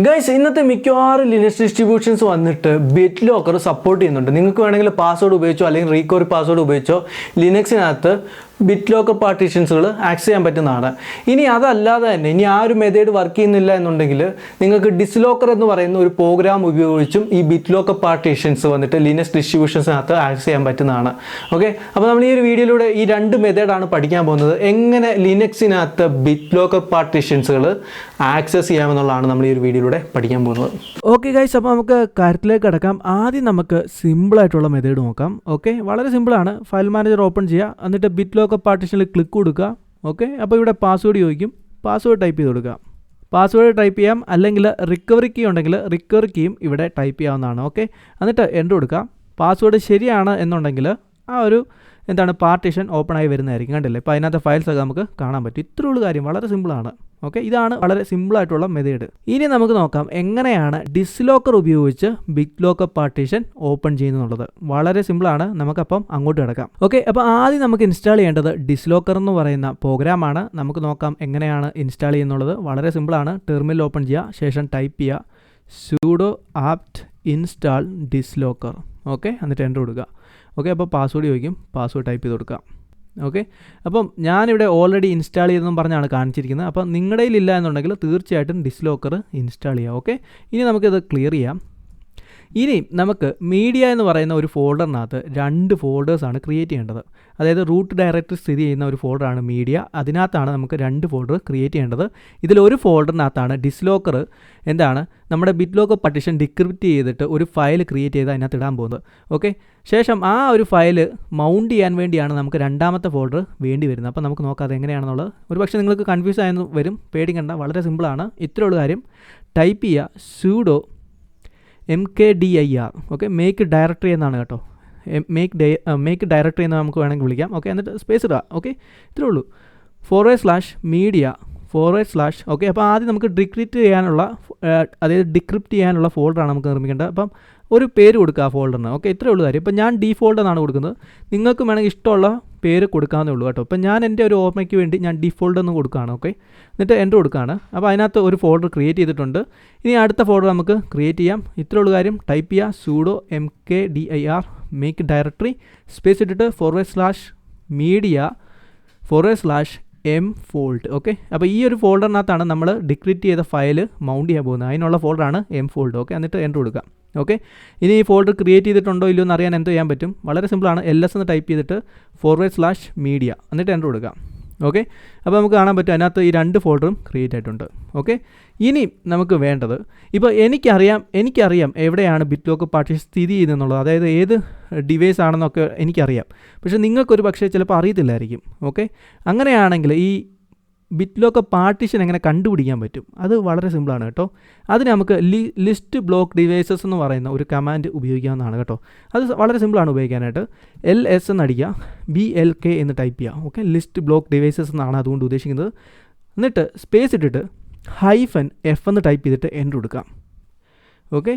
Guys ഇന്നത്തെ മിക്കവാറും Linux distributions വന്നിട്ട് ബിറ്റ് ലോക്കർ സപ്പോർട്ട് ചെയ്യുന്നുണ്ട്. നിങ്ങൾക്ക് വേണമെങ്കിൽ പാസ്വേഡ് ഉപയോഗിച്ചോ അല്ലെങ്കിൽ റീകോറി പാസ്വേഡ് ഉപയോഗിച്ചോ ലിനക്സിനകത്ത് ബിറ്റ് ലോക്കർ പാർട്ടീഷൻസുകൾ ആക്സസ് ചെയ്യാൻ പറ്റുന്നതാണ് ഇനി അതല്ലാതെ തന്നെ ഇനി ആ ഒരു മെത്തേഡ് വർക്ക് ചെയ്യുന്നില്ല എന്നുണ്ടെങ്കിൽ നിങ്ങൾക്ക് ഡിസ്ലോക്കർ എന്ന് പറയുന്ന ഒരു പ്രോഗ്രാം ഉപയോഗിച്ചും ഈ ബിറ്റ് ലോക്കർ പാർട്ടീഷൻസ് വന്നിട്ട് ലിനക്സ് ഡിസ്ട്രിബ്യൂഷൻസിനകത്ത് ആക്സസ് ചെയ്യാൻ പറ്റുന്നതാണ് ഓക്കെ അപ്പോൾ നമ്മൾ ഈ ഒരു വീഡിയോയിലൂടെ ഈ രണ്ട് മെത്തേഡാണ് പഠിക്കാൻ പോകുന്നത്. എങ്ങനെ ലിനക്സിനകത്ത് ബിറ്റ് ലോക്കർ പാർട്ടീഷൻസുകൾ ആക്സസ് ചെയ്യാമെന്നുള്ളതാണ് നമ്മൾ ഈ ഒരു വീഡിയോയിലൂടെ പഠിക്കാൻ പോകുന്നത്. ഓക്കെ ഗൈസ് അപ്പോൾ നമുക്ക് കാര്യത്തിലേക്ക് കിടക്കാം. ആദ്യം നമുക്ക് സിമ്പിളായിട്ടുള്ള മെത്തേഡ് നോക്കാം. ഓക്കെ വളരെ സിമ്പിളാണ് ഫയൽ മാനേജർ ഓപ്പൺ ചെയ്യുക എന്നിട്ട് ബിറ്റ് ലോക്കർ പാർട്ടീഷനിൽ ക്ലിക്ക് കൊടുക്കുക. ഓക്കെ അപ്പോൾ ഇവിടെ പാസ്വേഡ് ചോദിക്കും. പാസ്വേഡ് ടൈപ്പ് ചെയ്ത് കൊടുക്കുക. പാസ്വേഡ് ടൈപ്പ് ചെയ്യാം. അല്ലെങ്കിൽ റിക്കവറി കീ ഉണ്ടെങ്കിൽ റിക്കവറി കീയും ഇവിടെ ടൈപ്പ് ചെയ്യാവുന്നതാണ്. ഓക്കെ എന്നിട്ട് എന്റർ കൊടുക്കുക. പാസ്വേഡ് ശരിയാണ് എന്നുണ്ടെങ്കിൽ ആ ഒരു എന്താണ് പാർട്ടീഷൻ ഓപ്പൺ ആയി വരുന്നതായിരിക്കും. കണ്ടില്ലേ? അപ്പോൾ അതിനകത്ത് ഫയൽസ് ഒക്കെ നമുക്ക് കാണാൻ പറ്റും. ഉള്ളൂ കാര്യം. വളരെ സിമ്പിളാണ് ഓക്കെ ഇതാണ് വളരെ സിമ്പിളായിട്ടുള്ള മെതേഡ് ഇനി നമുക്ക് നോക്കാം എങ്ങനെയാണ് ഡിസ്ലോക്കർ ഉപയോഗിച്ച് ബിഗ് ലോക്കർ പാർട്ടീഷൻ ഓപ്പൺ ചെയ്യുന്നുള്ളത്. വളരെ സിമ്പിളാണ് നമുക്കപ്പം അങ്ങോട്ട് കിടക്കാം. ഓക്കെ അപ്പോൾ ആദ്യം നമുക്ക് ഇൻസ്റ്റാൾ ചെയ്യേണ്ടത് ഡിസ്ലോക്കർ എന്ന് പറയുന്ന പ്രോഗ്രാമാണ് നമുക്ക് നോക്കാം എങ്ങനെയാണ് ഇൻസ്റ്റാൾ ചെയ്യുന്നുള്ളത്. വളരെ സിമ്പിളാണ് ടെർമിനൽ ഓപ്പൺ ചെയ്യുക ശേഷം ടൈപ്പ് ചെയ്യുക sudo apt install dislocker okay എന്നിട്ട് എന്റർ കൊടുക്കുക. ഓക്കെ അപ്പോൾ പാസ്വേഡ് ചോദിക്കും. പാസ്വേഡ് ടൈപ്പ് ചെയ്ത് കൊടുക്കുക ഓക്കെ അപ്പം ഞാനിവിടെ ഓൾറെഡി ഇൻസ്റ്റാൾ ചെയ്തെന്നും പറഞ്ഞാണ് കാണിച്ചിരിക്കുന്നത്. അപ്പം നിങ്ങളുടെ ഇല്ല എന്നുണ്ടെങ്കിൽ തീർച്ചയായിട്ടും ഡിസ്ലോക്കർ ഇൻസ്റ്റാൾ ചെയ്യാം. ഓക്കെ ഇനി നമുക്കിത് ക്ലിയർ ചെയ്യാം. ഇനി നമുക്ക് മീഡിയ എന്ന് പറയുന്ന ഒരു ഫോൾഡറിനകത്ത് രണ്ട് ഫോൾഡേഴ്സാണ് ക്രിയേറ്റ് ചെയ്യേണ്ടത്. അതായത് റൂട്ട് ഡയറക്ടറി സ്ഥിതി ചെയ്യുന്ന ഒരു ഫോൾഡറാണ് മീഡിയ അതിനകത്താണ് നമുക്ക് രണ്ട് ഫോൾഡർ ക്രിയേറ്റ് ചെയ്യേണ്ടത്. ഇതിലൊരു ഫോൾഡറിനകത്താണ് ഡിസ്ലോക്കർ എന്താണ്? നമ്മുടെ ബിറ്റ് ബിറ്റ്ലോക്കർ പട്ടിഷൻ ഡിക്രിപ്റ്റ് ചെയ്തിട്ട് ഒരു ഫയൽ ക്രിയേറ്റ് ചെയ്ത് അതിനകത്ത് ഇടാൻ പോകുന്നത്. ഓക്കെ ശേഷം ആ ഒരു ഫയൽ മൗണ്ട് ചെയ്യാൻ വേണ്ടിയാണ് നമുക്ക് രണ്ടാമത്തെ ഫോൾഡർ വേണ്ടി വരുന്നത്. അപ്പോൾ നമുക്ക് നോക്കാം അത് എങ്ങനെയാണെന്നുള്ളത്. ഒരു പക്ഷേ നിങ്ങൾക്ക് കൺഫ്യൂസ് ആയെന്ന് വരും. പേടിക്കേണ്ട. വളരെ സിമ്പിളാണ് ഇത്രയുള്ള കാര്യം. ടൈപ്പ് ചെയ്യുക sudo M K D I R okay make directory എന്നാണ് കേട്ടോ. മേക്ക് ഡേ മേക്ക് ഡയറക്ടറി എന്ന് നമുക്ക് വേണമെങ്കിൽ വിളിക്കാം. ഓക്കെ എന്നിട്ട് സ്പേസ് ഇടുക. ഓക്കെ ഇത്രേ ഉള്ളൂ. Forward slash media forward slash okay അപ്പോൾ ആദ്യം നമുക്ക് ഡിക്രിപ്റ്റ് ചെയ്യാനുള്ള അതായത് ഡിക്രിപ്റ്റ് ചെയ്യാനുള്ള ഫോൾഡറാണ് നമുക്ക് നിർമ്മിക്കേണ്ടത്. അപ്പം ഒരു പേര് കൊടുക്കുക ആ ഫോൾഡറിന് ഓക്കെ ഇത്രയേ ഉള്ളൂ കാര്യം. ഇപ്പം ഞാൻ ഡീഫോൾട്ട് എന്നാണ് കൊടുക്കുന്നത്. നിങ്ങൾക്ക് വേണമെങ്കിൽ ഇഷ്ടമുള്ള പേര് കൊടുക്കാവുന്നേ ഉള്ളൂ കേട്ടോ. ഇപ്പം ഞാൻ എന്റെ ഒരു ഓർമ്മയ്ക്ക് വേണ്ടി ഞാൻ ഡിഫോൾട്ട് എന്ന് കൊടുക്കുകയാണ്. ഓക്കെ എന്നിട്ട് എന്റർ കൊടുക്കുകയാണ്. അപ്പോൾ അതിനകത്ത് ഒരു ഫോൾഡർ ക്രിയേറ്റ് ചെയ്തിട്ടുണ്ട്. ഇനി അടുത്ത ഫോൾഡർ നമുക്ക് ക്രിയേറ്റ് ചെയ്യാം. ഇത്രയേ ഉള്ളൂ കാര്യം. ടൈപ്പ് ചെയ്യുക. Sudo M K D I R make directory space ഇട്ടിട്ട് forward slash media forward slash M fold okay അപ്പോൾ ഈ ഒരു ഫോൾഡറിനകത്താണ് നമ്മൾ ഡിക്രിറ്റ് ചെയ്ത ഫയൽ മൗണ്ട് ചെയ്യാൻ പോകുന്നത്. അതിനുള്ള ഫോൾഡറാണ് എം ഫോൾഡ് ഓക്കെ എന്നിട്ട് എന്റർ കൊടുക്കുക ഓക്കെ ഇനി ഈ ഫോൾഡർ ക്രിയേറ്റ് ചെയ്തിട്ടുണ്ടോ ഇല്ലയോ എന്ന് അറിയാൻ എന്ത് ചെയ്യാൻ പറ്റും? വളരെ സിമ്പിളാണ് എൽ എസ് എന്ന് ടൈപ്പ് ചെയ്തിട്ട് ഫോർവേഡ് സ്ലാഷ് മീഡിയ എന്നിട്ട് എന്റർ കൊടുക്കുക ഓക്കെ അപ്പോൾ നമുക്ക് കാണാൻ പറ്റും അതിനകത്ത് ഈ രണ്ട് ഫോൾഡറും ക്രിയേറ്റ് ആയിട്ടുണ്ട് ഓക്കെ ഇനി നമുക്ക് വേണ്ടത് ഇപ്പോൾ എനിക്കറിയാം എനിക്കറിയാം എവിടെയാണ് ബിറ്റ് ലോക്ക് പാർട്ടി സ്ഥിതി ചെയ്യുന്നതെന്നുള്ളത്. അതായത് ഏത് ഡിവൈസ് ആണെന്നൊക്കെ എനിക്കറിയാം. പക്ഷേ നിങ്ങൾക്കൊരു പക്ഷേ ചിലപ്പോൾ അറിയത്തില്ലായിരിക്കും ഓക്കെ അങ്ങനെയാണെങ്കിൽ ഈ ബിറ്റ് ലോക്ക് പാർട്ടിഷൻ എങ്ങനെ കണ്ടുപിടിക്കാൻ പറ്റും? അത് വളരെ സിമ്പിളാണ് കേട്ടോ. അതിന് നമുക്ക് ലി ലിസ്റ്റ് ബ്ലോക്ക് ഡിവൈസസ് എന്ന് പറയുന്ന ഒരു കമാൻഡ് ഉപയോഗിക്കാവുന്നതാണ് കേട്ടോ. അത് വളരെ സിമ്പിളാണ് ഉപയോഗിക്കാനായിട്ട്. എൽ എസ് എന്ന് അടിക്കുക ബി എൽ കെ എന്ന് ടൈപ്പ് ചെയ്യുക ഓക്കെ ലിസ്റ്റ് ബ്ലോക്ക് ഡിവൈസസ് എന്നാണ് അതുകൊണ്ട് ഉദ്ദേശിക്കുന്നത്. എന്നിട്ട് സ്പേസ് ഇട്ടിട്ട് ഹൈഫൻ എഫ് എന്ന് ടൈപ്പ് ചെയ്തിട്ട് എന്റർ കൊടുക്കാം. ഓക്കെ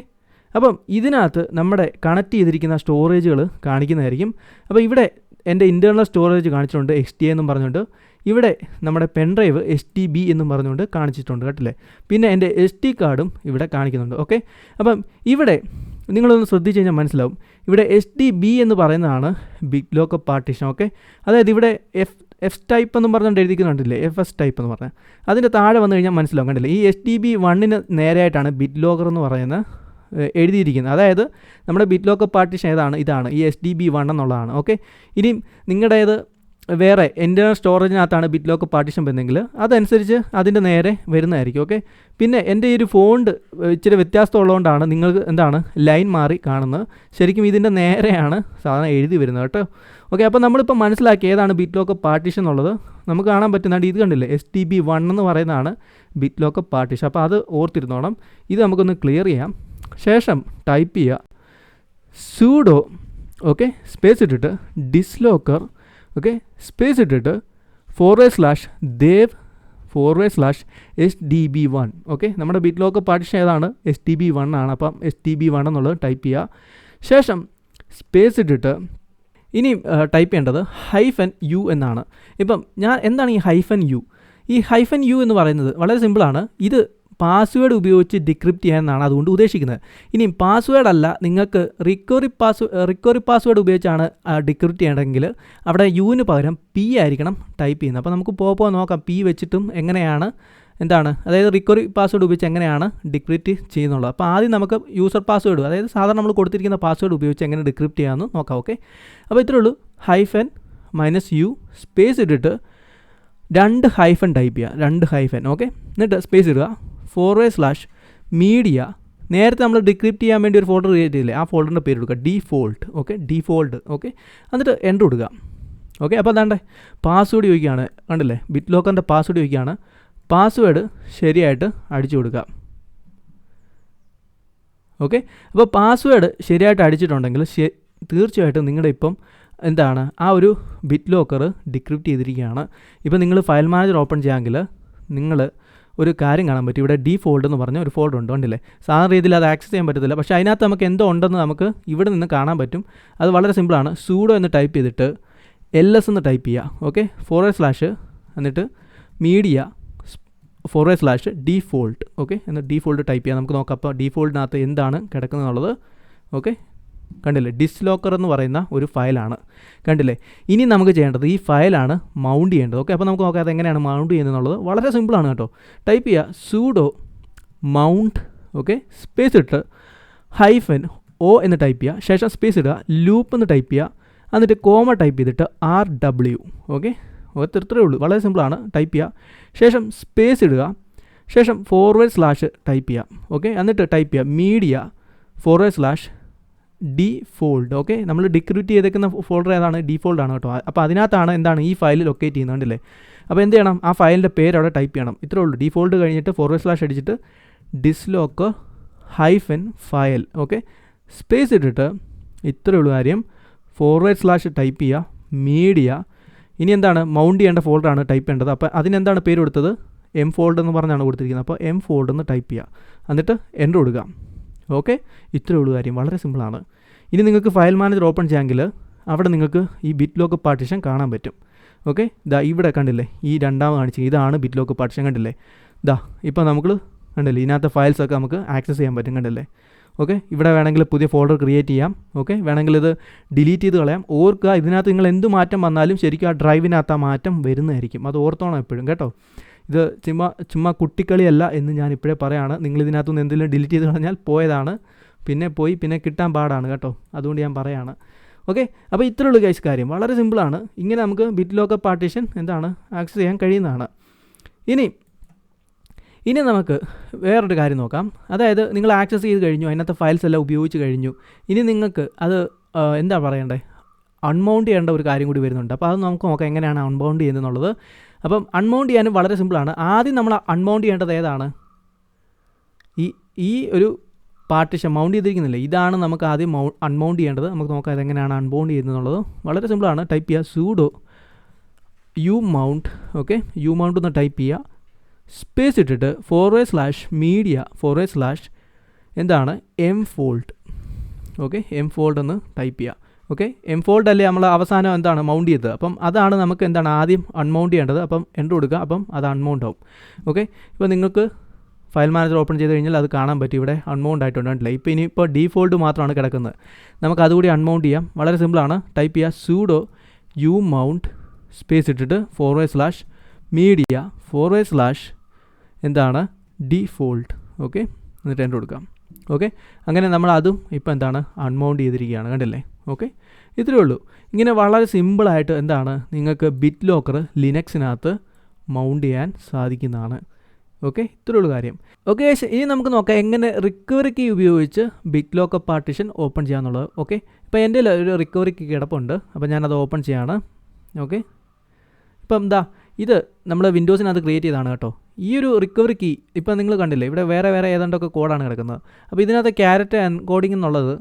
അപ്പം ഇതിനകത്ത് നമ്മുടെ കണക്ട് ചെയ്തിരിക്കുന്ന സ്റ്റോറേജുകൾ കാണിക്കുന്നതായിരിക്കും. അപ്പോൾ ഇവിടെ എന്റെ ഇന്റേർണൽ സ്റ്റോറേജ് കാണിച്ചിട്ടുണ്ട് എക്സ് ടി എന്നും പറഞ്ഞുകൊണ്ട്. ഇവിടെ നമ്മുടെ pen drive S T B എന്നും പറഞ്ഞുകൊണ്ട് കാണിച്ചിട്ടുണ്ട് കേട്ടില്ലേ? പിന്നെ എന്റെ എസ് ടി കാർഡും ഇവിടെ കാണിക്കുന്നുണ്ട്. ഓക്കെ അപ്പം ഇവിടെ നിങ്ങളൊന്ന് ശ്രദ്ധിച്ച് കഴിഞ്ഞാൽ മനസ്സിലാവും. ഇവിടെ എസ് ഡി ബി എന്ന് പറയുന്നതാണ് ബിഗ് ലോക്കപ്പ് പാർട്ടീഷൻ ഓക്കെ അതായത് ഇവിടെ എഫ് എഫ് ടൈപ്പ് എന്ന് പറഞ്ഞുകൊണ്ട് എഴുതിക്കുന്നുണ്ടല്ലേ? എഫ് എസ് ടൈപ്പ് എന്ന് പറഞ്ഞാൽ അതിന്റെ താഴെ വന്നു കഴിഞ്ഞാൽ മനസ്സിലാവും കണ്ടില്ലേ? ഈ എസ് ഡി ബി വണ്ണിന് നേരെയായിട്ടാണ് ബിറ്റ് ലോക്കർ എന്ന് പറയുന്ന എഴുതിയിരിക്കുന്നത്. അതായത് നമ്മുടെ ബിറ്റ് ലോക്കർ പാർട്ടിഷൻ ഏതാണ്? ഇതാണ്. ഈ എസ് ഡി ബി വൺ എന്നുള്ളതാണ്. ഓക്കെ ഇനി നിങ്ങളുടേത് വേറെ എന്റെ സ്റ്റോറേജിനകത്താണ് ബിറ്റ് ലോക്ക് പാർട്ടിഷൻ വരുന്നെങ്കിൽ അതനുസരിച്ച് അതിന്റെ നേരെ വരുന്നതായിരിക്കും ഓക്കെ പിന്നെ എന്റെ ഈ ഒരു ഫോണ്ട് ഇച്ചിരി വ്യത്യാസം ഉള്ളതുകൊണ്ടാണ് നിങ്ങൾക്ക് എന്താണ് ലൈൻ മാറി കാണുന്നത്. ശരിക്കും ഇതിന്റെ നേരെയാണ് സാധാരണ എഴുതി വരുന്നത് കേട്ടോ. ഓക്കെ അപ്പോൾ നമ്മളിപ്പോൾ മനസ്സിലാക്കി ഏതാണ് ബിറ്റ് ലോക്ക് പാർട്ടിഷൻ എന്നുള്ളത്? നമുക്ക് കാണാൻ പറ്റുന്നുണ്ട് ഇത് കണ്ടില്ലേ? എസ് ടി ബി വൺ എന്ന് പറയുന്നതാണ് ബിറ്റ് ലോക്ക് പാർട്ടിഷൻ അപ്പോൾ അത് ഓർത്തിരുന്നോണം. ഇത് നമുക്കൊന്ന് ക്ലിയർ ചെയ്യാം. ശേഷം ടൈപ്പ് ചെയ്യുക. സൂഡോ ഓക്കെ സ്പേസ് ഇട്ടിട്ട് ഡിസ്ലോക്കർ ഓക്കെ സ്പേസ് ഇട്ടിട്ട് forward slash dev forward slash S D B one okay നമ്മുടെ ബിറ്റ് ലോക്ക് പാർട്ടിഷൻ ഏതാണ്? എസ് ടി ബി വൺ ആണ്. അപ്പം എസ് ടി ബി വൺ എന്നുള്ളത് ടൈപ്പ് ചെയ്യുക ശേഷം സ്പേസ് ഇട്ടിട്ട് ഇനി ടൈപ്പ് ചെയ്യേണ്ടത് ഹൈഫൻ യു എന്നാണ്. ഇപ്പം ഞാൻ എന്താണ് ഈ ഹൈഫൻ യു ഈ ഹൈഫൻ യു എന്ന് പറയുന്നത് വളരെ സിമ്പിളാണ് ഇത് പാസ്വേഡ് ഉപയോഗിച്ച് ഡിക്രിപ്റ്റ് ചെയ്യാനാണ് അതുകൊണ്ട് ഉദ്ദേശിക്കുന്നത്. ഇനി പാസ്വേഡ് അല്ല നിങ്ങൾക്ക് റിക്കവറി പാസ് റിക്കവറി പാസ്വേഡ് ഉപയോഗിച്ചാണ് ഡിക്രിപ്റ്റ് ചെയ്യണമെങ്കിൽ അവിടെ യുവിന് പകരം പി ആയിരിക്കണം ടൈപ്പ് ചെയ്യുന്നത്. അപ്പോൾ നമുക്ക് പോ നോക്കാം. പി വെച്ചിട്ടും എങ്ങനെയാണ് എന്താണ് അതായത് റിക്കവറി പാസ്വേഡ് ഉപയോഗിച്ച് എങ്ങനെയാണ് ഡിക്രിപ്റ്റ് ചെയ്യുന്നുള്ളത്. അപ്പോൾ ആദ്യം നമുക്ക് യൂസർ പാസ്വേഡ് അതായത് സാധാരണ നമ്മൾ കൊടുത്തിരിക്കുന്ന പാസ്വേഡ് ഉപയോഗിച്ച് എങ്ങനെ ഡിക്രിപ്റ്റ് ചെയ്യാമെന്ന് നോക്കാം ഓക്കെ അപ്പോൾ ഇത്രേ ഉള്ളൂ. ഹൈഫൻ മൈനസ് യു സ്പേസ് ഇട്ടിട്ട് രണ്ട് ഹൈഫൻ ടൈപ്പ് ചെയ്യുക. രണ്ട് ഹൈഫൻ ഓക്കെ എന്നിട്ട് സ്പേസ് ഇടുക. ഫോർവേ സ്ലാഷ് മീഡിയ നേരത്തെ നമ്മൾ ഡിക്രിപ്റ്റ് ചെയ്യാൻ വേണ്ടി ഒരു ഫോൾഡർ ക്രിയേറ്റ് ചെയ്തില്ലേ ആ ഫോൾഡറിന്റെ പേര് കൊടുക്കുക ഡീഫോൾട്ട് ഓക്കെ ഡീഫോൾട്ട് ഓക്കെ എന്നിട്ട് എന്റർ കൊടുക്കുക ഓക്കെ അപ്പോൾ അതാണ്ടേ പാസ്വേഡ് ചോദിക്കുകയാണ്. കണ്ടില്ലേ? ബിറ്റ് ലോക്കറിന്റെ പാസ്വേഡ് ചോദിക്കുകയാണ്. പാസ്വേഡ് ശരിയായിട്ട് അടിച്ചു കൊടുക്കുക. ഓക്കെ അപ്പോൾ പാസ്വേഡ് ശരിയായിട്ട് അടിച്ചിട്ടുണ്ടെങ്കിൽ തീർച്ചയായിട്ടും നിങ്ങളുടെ ഇപ്പം എന്താണ് ആ ഒരു ബിറ്റ് ലോക്കർ ഡിക്രിപ്റ്റ് ചെയ്തിരിക്കുകയാണ്. ഇപ്പം നിങ്ങൾ ഫയൽ മാനേജർ ഓപ്പൺ ചെയ്യാമെങ്കിൽ നിങ്ങൾ ഒരു കാര്യം കാണാൻ പറ്റും. ഇവിടെ ഡി ഫോൾഡ് എന്ന് പറഞ്ഞ ഒരു ഫോൾഡ് ഉണ്ട്. ഉണ്ടല്ലേ സാധാരണ രീതിയിൽ അത് ആക്സസ് ചെയ്യാൻ പറ്റത്തില്ല. പക്ഷേ അതിനകത്ത് നമുക്ക് എന്തോ ഉണ്ടെന്ന് നമുക്ക് ഇവിടെ നിന്ന് കാണാൻ പറ്റും. അത് വളരെ സിമ്പിളാണ് സൂഡോ എന്ന് ടൈപ്പ് ചെയ്തിട്ട് എൽ എസ് എന്ന് ടൈപ്പ് ചെയ്യുക ഓക്കെ ഫോർവേഡ് സ്ലാഷ് എന്നിട്ട് media forward slash default okay എന്നിട്ട് ഡിഫോൾട്ട് ടൈപ്പ് ചെയ്യാം. നമുക്ക് നോക്കാം. അപ്പോൾ ഡിഫോൾട്ടിനകത്ത് എന്താണ് കിടക്കുന്നത് എന്നുള്ളത് ഓക്കെ കണ്ടില്ലേ? ഡിസ്ലോക്കർ എന്ന് പറയുന്ന ഒരു ഫയലാണ്. കണ്ടില്ലേ? ഇനി നമുക്ക് ചെയ്യേണ്ടത് ഈ ഫയലാണ് മൗണ്ട് ചെയ്യേണ്ടത്. ഓക്കെ അപ്പോൾ നമുക്ക് നോക്കാം അത് എങ്ങനെയാണ് മൗണ്ട് ചെയ്യുന്നത് വളരെ സിമ്പിളാണ് കേട്ടോ. ടൈപ്പ് ചെയ്യുക സൂഡോ മൗണ്ട് ഓക്കെ സ്പേസ് ഇട്ട് ഹൈഫൻ ഒ എന്ന് ടൈപ്പ് ചെയ്യുക ശേഷം സ്പേസ് ഇടുക ലൂപ്പ് എന്ന് ടൈപ്പ് ചെയ്യുക എന്നിട്ട് കോമ ടൈപ്പ് ചെയ്തിട്ട് ആർ ഡബ്ല്യു ഓക്കെ ഇത്രയേ ഉള്ളൂ. വളരെ സിമ്പിളാണ് ടൈപ്പ് ചെയ്യുക ശേഷം സ്പേസ് ഇടുക. ശേഷം ഫോർവേഡ് സ്ലാഷ് ടൈപ്പ് ചെയ്യുക ഓക്കെ എന്നിട്ട് ടൈപ്പ് ചെയ്യുക media forward slash default okay? നമ്മൾ ഡിക്രിപ്റ്റ് ചെയ്തേക്കുന്ന ഫോൾഡർ ഏതാണ്? ഡിഫോൾഡ് ആണ് കേട്ടോ അപ്പോൾ അതിനകത്താണ് എന്താണ്? ഈ ഫയൽ ലൊക്കേറ്റ് ചെയ്യുന്നത് കണ്ടില്ലേ? അപ്പോൾ എന്ത് ചെയ്യണം? ആ ഫയലിന്റെ പേര് അവിടെ ടൈപ്പ് ചെയ്യണം. ഇത്രേ ഉള്ളൂ. ഡിഫോൾഡ് കഴിഞ്ഞിട്ട് ഫോർവേഡ് സ്ലാഷ് അടിച്ചിട്ട് dislock hyphen file okay? Space ഇട്ടിട്ട് ഇത്രേ ഉള്ളൂ കാര്യം. ഫോർവേഡ് സ്ലാഷ് ടൈപ്പ് ചെയ്യുക. മീഡിയ ഇനി എന്താണ്? മൗണ്ട് ചെയ്യേണ്ട ഫോൾഡറാണ് ടൈപ്പ് ചെയ്യേണ്ടത്. അപ്പോൾ അതിനെന്താണ് പേര് കൊടുത്തത്? എം ഫോൾഡ് എന്ന് പറഞ്ഞാണ് കൊടുത്തിരിക്കുന്നത്. അപ്പോൾ എം ഫോൾഡ് എന്ന് ടൈപ്പ് ചെയ്യുക. എന്നിട്ട് എന്റർ കൊടുക്കുക. ഓക്കെ? ഇത്രയേ ഉള്ളൂ കാര്യം. വളരെ സിമ്പിളാണ് ഇനി നിങ്ങൾക്ക് ഫയൽ മാനേജർ ഓപ്പൺ ചെയ്യാമെങ്കിൽ അവിടെ നിങ്ങൾക്ക് ഈ ബിറ്റ് ലോക്ക് പാർട്ടിഷൻ കാണാൻ പറ്റും. ഓക്കെ? ദാ ഇവിടെ കണ്ടില്ലേ? ഈ രണ്ടാമത് കാണിച്ചു ഇതാണ് ബിറ്റ് ലോക്ക് പാർട്ടിഷൻ കണ്ടില്ലേ? ദാ ഇപ്പോൾ നമുക്ക് കണ്ടില്ലേ? ഇതിനകത്ത് ഫയൽസ് ഒക്കെ നമുക്ക് ആക്സസ് ചെയ്യാൻ പറ്റും കണ്ടില്ലേ? ഓക്കെ? ഇവിടെ വേണമെങ്കിൽ പുതിയ ഫോൾഡർ ക്രിയേറ്റ് ചെയ്യാം. ഓക്കെ? വേണമെങ്കിൽ ഇത് ഡിലീറ്റ് ചെയ്ത് കളയാം. ഓർക്കുക ഇതിനകത്ത് നിങ്ങൾ എന്ത് മാറ്റം വന്നാലും ശരിക്കും ആ ഡ്രൈവിനകത്ത് ആ മാറ്റം വരുന്നതായിരിക്കും. അത് ഓർത്തോണം എപ്പോഴും. കേട്ടോ? ഇത് ചുമ്മാ ചുമ്മാ കുട്ടിക്കളിയല്ല എന്ന് ഞാൻ ഇപ്പോഴേ പറയാണ്. നിങ്ങൾ ഇതിനകത്തുനിന്ന് എന്തെങ്കിലും ഡിലീറ്റ് ചെയ്ത് കളഞ്ഞാൽ പോയതാണ്. പിന്നെ പോയി പിന്നെ കിട്ടാൻ പാടാണ് കേട്ടോ. അതുകൊണ്ട് ഞാൻ പറയാണ്. ഓക്കെ അപ്പോൾ ഇത്രയേ ഉള്ളൂ ഗൈസ് കാര്യം. വളരെ സിമ്പിളാണ് ഇങ്ങനെ നമുക്ക് ബിറ്റ് ലോക്കർ പാർട്ടീഷൻ എന്താണ്? ആക്സസ് ചെയ്യാൻ കഴിയുന്നതാണ്. ഇനി ഇനി നമുക്ക് വേറൊരു കാര്യം നോക്കാം. അതായത് നിങ്ങൾ ആക്സസ് ചെയ്ത് കഴിഞ്ഞു അതിനകത്ത് ഫയൽസ് എല്ലാം ഉപയോഗിച്ച് കഴിഞ്ഞു. ഇനി നിങ്ങൾക്ക് അത് എന്താ പറയണ്ടേ? അൺമൗണ്ട് ചെയ്യേണ്ട ഒരു കാര്യം കൂടി വരുന്നുണ്ട്. അപ്പോൾ അത് നമുക്ക് നോക്കാം എങ്ങനെയാണ് അൺബൗണ്ട് ചെയ്യുന്നത് അപ്പം അൺമൗണ്ട് ചെയ്യാനും വളരെ സിമ്പിളാണ് ആദ്യം നമ്മൾ അൺമൗണ്ട് ചെയ്യേണ്ടത് ഏതാണ്? ഈ ഈ ഒരു പാർട്ടിഷൻ മൗണ്ട് ചെയ്തിരിക്കുന്നില്ലേ? ഇതാണ് നമുക്ക് ആദ്യം മൗ അൺമൗണ്ട് ചെയ്യേണ്ടത്. നമുക്ക് നോക്കാം ഇതെങ്ങനെയാണ് അൺമൗണ്ട് ചെയ്യുന്നത് എന്നുള്ളത് വളരെ സിമ്പിളാണ് ടൈപ്പ് ചെയ്യുക sudo U mount okay U mount എന്ന് ടൈപ്പ് ചെയ്യുക. സ്പേസ് ഇട്ടിട്ട് forward slash media forward slash എന്താണ്? M fault okay M fault എന്ന് ടൈപ്പ് ചെയ്യുക. ഓക്കെ? എം ഫോൾഡ് അല്ലേ നമ്മൾ അവസാനം എന്താണ് മൗണ്ട് ചെയ്തത്? അപ്പം അതാണ് നമുക്ക് എന്താണ് ആദ്യം അൺമൗണ്ട് ചെയ്യേണ്ടത്. അപ്പം എന്റർ കൊടുക്കുക. അപ്പം അത് അൺമൗണ്ട് ആവും. ഓക്കെ? ഇപ്പോൾ നിങ്ങൾക്ക് ഫയൽ മാനേജർ ഓപ്പൺ ചെയ്ത് കഴിഞ്ഞാൽ അത് കാണാൻ പറ്റും. ഇവിടെ അൺമൗണ്ട് ആയിട്ടുണ്ട്. കണ്ടില്ലേ? ഇപ്പോൾ ഇനിയിപ്പോൾ ഡീഫോൾട്ട് മാത്രമാണ് കിടക്കുന്നത്. നമുക്ക് അതുകൂടി അൺമൗണ്ട് ചെയ്യാം. വളരെ സിമ്പിളാണ് ടൈപ്പ് ചെയ്യുക സൂഡോ യു മൗണ്ട് സ്പേസ് ഇട്ടിട്ട് forward slash media forward slash എന്താണ് ഡീഫോൾട്ട് ഓക്കെ? എന്നിട്ട് എന്റെ കൊടുക്കാം. ഓക്കെ? അങ്ങനെ നമ്മൾ അതും ഇപ്പോൾ എന്താണ് അൺമൗണ്ട് ചെയ്തിരിക്കുകയാണ്. കണ്ടില്ലേ? ഓക്കെ? ഇത്രയേ ഉള്ളൂ. ഇങ്ങനെ വളരെ സിമ്പിളായിട്ട് എന്താണ് നിങ്ങൾക്ക് ബിറ്റ് ലോക്കർ ലിനക്സിനകത്ത് മൗണ്ട് ചെയ്യാൻ സാധിക്കുന്നതാണ്. ഓക്കെ? ഇത്രയേ ഉള്ളൂ കാര്യം. ഓക്കെ ഇനി നമുക്ക് നോക്കാം എങ്ങനെ റിക്കവറി കീ ഉപയോഗിച്ച് ബിറ്റ് ലോക്കർ പാർട്ടിഷൻ ഓപ്പൺ ചെയ്യാന്നുള്ളത്. ഓക്കെ? ഇപ്പോൾ എന്റെ ഒരു റിക്കവറി കീ കിടപ്പുണ്ട്. അപ്പോൾ ഞാനത് ഓപ്പൺ ചെയ്യാണ്. ഓക്കെ? ഇപ്പം എന്താ ഇത് നമ്മൾ വിൻഡോസിനകത്ത് ക്രിയേറ്റ് ചെയ്താണ് കേട്ടോ. ഈ ഒരു റിക്കവറി കീ ഇപ്പം നിങ്ങൾ കണ്ടില്ലേ? ഇവിടെ വേറെ വേറെ ഏതാണ്ടൊക്കെ കോഡാണ് കിടക്കുന്നത്. അപ്പോൾ ഇതിനകത്ത് ക്യാരറ്റ് എൻകോഡിംഗ് എന്നുള്ളത്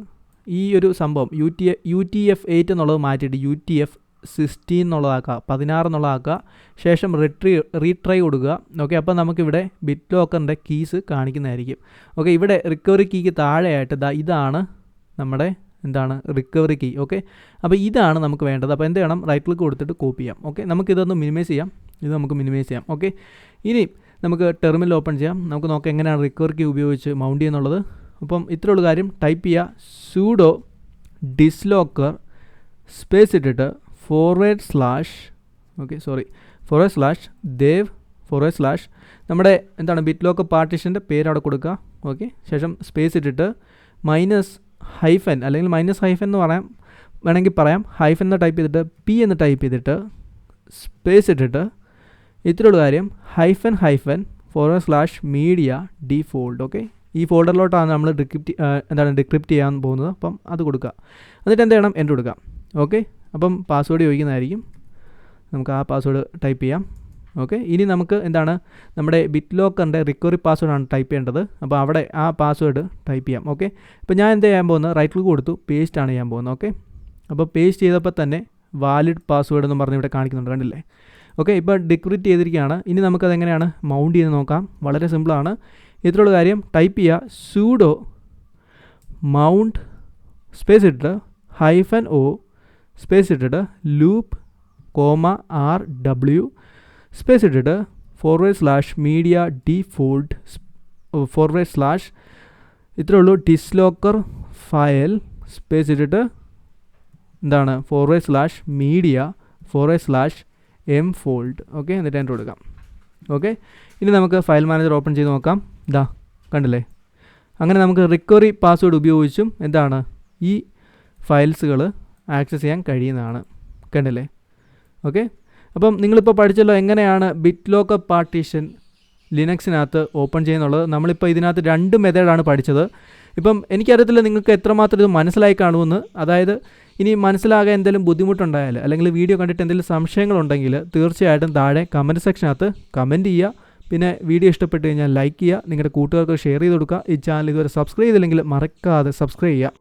ഈ ഒരു സംഭവം U T U T F eight എന്നുള്ളത് മാറ്റിയിട്ട് യു ടി എഫ് സിക്സ്റ്റീൻ എന്നുള്ളതാക്കുക പതിനാറ് എന്നുള്ളതാക്കുക ശേഷം റിട്രീ റീട്രൈ കൊടുക്കുക. ഓക്കെ അപ്പോൾ നമുക്കിവിടെ ബിറ്റ് ലോക്കറിന്റെ കീസ് കാണിക്കുന്നതായിരിക്കും. ഓക്കെ ഇവിടെ റിക്കവറി കീക്ക് താഴെയായിട്ട് ദാ ഇതാണ് നമ്മുടെ എന്താണ് റിക്കവറി കീ ഓക്കെ അപ്പോൾ ഇതാണ് നമുക്ക് വേണ്ടത്. അപ്പോൾ എന്ത് ചെയ്യണം? റൈറ്റ് ക്ലിക്ക് കൊടുത്തിട്ട് കോപ്പി ചെയ്യാം. ഓക്കെ നമുക്കിതൊന്ന് മിനിമൈസ് ചെയ്യാം. ഇത് നമുക്ക് മിനിമൈസ് ചെയ്യാം. ഓക്കെ ഇനി നമുക്ക് ടെർമിനൽ ഓപ്പൺ ചെയ്യാം. നമുക്ക് നോക്കാം എങ്ങനെയാണ് റിക്കവറി കീ ഉപയോഗിച്ച് മൗണ്ട് ചെയ്യുന്നുള്ളത് അപ്പം ഇത്രയുള്ള കാര്യം. ടൈപ്പ് ചെയ്യുക സൂഡോ ഡിസ്ലോക്കർ സ്പേസ് ഇട്ടിട്ട് forward slash okay sorry forward slash dev forward slash നമ്മുടെ എന്താണ് ബിറ്റ് ലോക്ക് പാർട്ടീഷന്റെ പേര് അവിടെ കൊടുക്കുക ഓക്കെ ശേഷം സ്പേസ് ഇട്ടിട്ട് മൈനസ് ഹൈഫൻ അല്ലെങ്കിൽ മൈനസ് ഹൈഫൻ എന്ന് പറയാം വേണമെങ്കിൽ പറയാം. ഹൈഫൻ എന്ന് ടൈപ്പ് ചെയ്തിട്ട് പി എന്ന് ടൈപ്പ് ചെയ്തിട്ട് സ്പേസ് ഇട്ടിട്ട് ഇത്രയുള്ള കാര്യം. Hyphen hyphen forward slash media default okay ഈ ഫോൾഡറിലോട്ടാണ് നമ്മൾ ഡിക്രിപ്റ്റ് എന്താണ് ഡിക്രിപ്റ്റ് ചെയ്യാൻ പോകുന്നത്. അപ്പം അത് കൊടുക്കുക. എന്നിട്ട് എന്ത് ചെയ്യണം? എന്റെ കൊടുക്കാം ഓക്കെ അപ്പം പാസ്വേഡ് ചോദിക്കുന്നതായിരിക്കും. നമുക്ക് ആ പാസ്വേഡ് ടൈപ്പ് ചെയ്യാം. ഓക്കെ ഇനി നമുക്ക് എന്താണ്? നമ്മുടെ ബിറ്റ് ലോക്കറിന്റെ റിക്കവറി പാസ്വേഡാണ് ടൈപ്പ് ചെയ്യേണ്ടത്. അപ്പോൾ അവിടെ ആ പാസ്വേഡ് ടൈപ്പ് ചെയ്യാം. ഓക്കെ അപ്പോൾ ഞാൻ എന്ത് ചെയ്യാൻ പോകുന്നത്? റൈറ്റ് ക്ലിക്ക് കൊടുത്തു. പേസ്റ്റ് ആണ് ചെയ്യാൻ പോകുന്നത്. ഓക്കെ അപ്പോൾ പേസ്റ്റ് ചെയ്തപ്പോൾ തന്നെ വാലിഡ് പാസ്വേഡ് എന്ന് പറഞ്ഞ് ഇവിടെ കാണിക്കുന്നുണ്ട്. കണ്ടില്ലേ? ഓക്കെ ഇപ്പോൾ ഡിക്രിറ്റ് ചെയ്തിരിക്കുകയാണ്. ഇനി നമുക്കത് എങ്ങനെയാണ് മൗണ്ട് ചെയ്ത് നോക്കാം. വളരെ സിമ്പിളാണ് ഇത്രയുള്ള കാര്യം ടൈപ്പ് ചെയ്യുക സൂഡോ മൗണ്ട് സ്പേസ് ഇട്ടിട്ട് ഹൈഫൻ ഒ സ്പേസ് ഇട്ടിട്ട് loop comma R W space ഇട്ടിട്ട് forward slash media default forward slash ഇത്രേ ഉള്ളൂ. ഡിസ്ലോക്കർ ഫയൽ സ്പേസ് ഇട്ടിട്ട് എന്താണ്? Forward slash media forward slash M fold okay എന്നിട്ട് എന്റെ കൊടുക്കാം. ഓക്കെ ഇനി നമുക്ക് ഫയൽ മാനേജർ ഓപ്പൺ ചെയ്ത് നോക്കാം. ഇതാ കണ്ടില്ലേ? അങ്ങനെ നമുക്ക് റിക്കവറി പാസ്വേഡ് ഉപയോഗിച്ചും എന്താണ്? ഈ ഫയൽസുകൾ ആക്സസ് ചെയ്യാൻ കഴിയുന്നതാണ്. കണ്ടില്ലേ? ഓക്കെ അപ്പം നിങ്ങളിപ്പോൾ പഠിച്ചല്ലോ എങ്ങനെയാണ് ബിറ്റ് ലോക്ക് പാർട്ടീഷൻ ലിനക്സിനകത്ത് ഓപ്പൺ ചെയ്യുന്നുള്ളത്. നമ്മളിപ്പോൾ ഇതിനകത്ത് രണ്ട് മെത്തേഡാണ് പഠിച്ചത്. ഇപ്പം എനിക്കറിയത്തില്ല നിങ്ങൾക്ക് എത്രമാത്രം ഇത് മനസ്സിലായി കാണുമെന്ന്. അതായത് ഇനി മനസ്സിലാകാൻ എന്തെങ്കിലും ബുദ്ധിമുട്ടുണ്ടായാൽ അല്ലെങ്കിൽ വീഡിയോ കണ്ടിട്ട് എന്തെങ്കിലും സംശയങ്ങളുണ്ടെങ്കിൽ തീർച്ചയായിട്ടും താഴെ കമന്റ് സെക്ഷനകത്ത് കമന്റ് ചെയ്യുക. പിന്നെ വീഡിയോ ഇഷ്ടപ്പെട്ട് കഴിഞ്ഞാൽ ലൈക്ക് ചെയ്യുക. നിങ്ങളുടെ കൂട്ടുകാർക്ക് ഷെയർ ചെയ്ത് കൊടുക്കുക. ഈ ചാനൽ ഇതുവരെ സബ്സ്ക്രൈബ് ചെയ്തില്ലെങ്കിൽ മറക്കാതെ സബ്സ്ക്രൈബ് ചെയ്യുക.